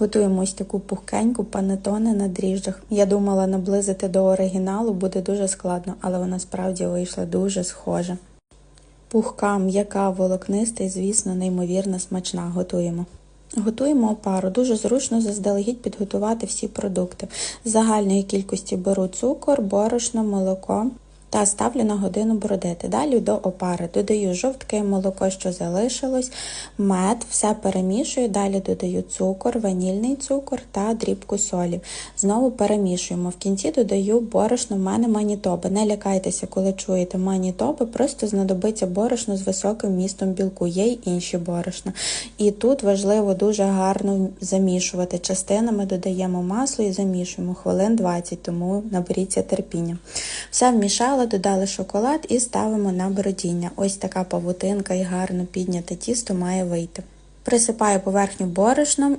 Готуємо ось таку пухкеньку панетоне на дріжджах. Я думала наблизити до оригіналу буде дуже складно, але вона справді вийшла дуже схожа. Пухка, м'яка, волокниста і, звісно, неймовірно смачна. Готуємо. Готуємо опару. Дуже зручно заздалегідь підготувати всі продукти. З загальної кількості беру цукор, борошно, молоко та ставлю на годину бродити. Далі до опари додаю жовтке молоко, що залишилось, мед, все перемішую. Далі додаю цукор, ванільний цукор та дрібку солі. Знову перемішуємо. В кінці додаю борошно. В мене манітоби. Не лякайтеся, коли чуєте манітоби, просто знадобиться борошно з високим містом білку. Є й інші борошна. І тут важливо дуже гарно замішувати. Частинами додаємо масло і замішуємо хвилин 20, тому наберіться терпіння. Все вмішала, додали шоколад і ставимо на бродіння. Ось така павутинка і гарно підняте тісто має вийти. Присипаю поверхню борошном